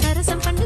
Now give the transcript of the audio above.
సరసం పండు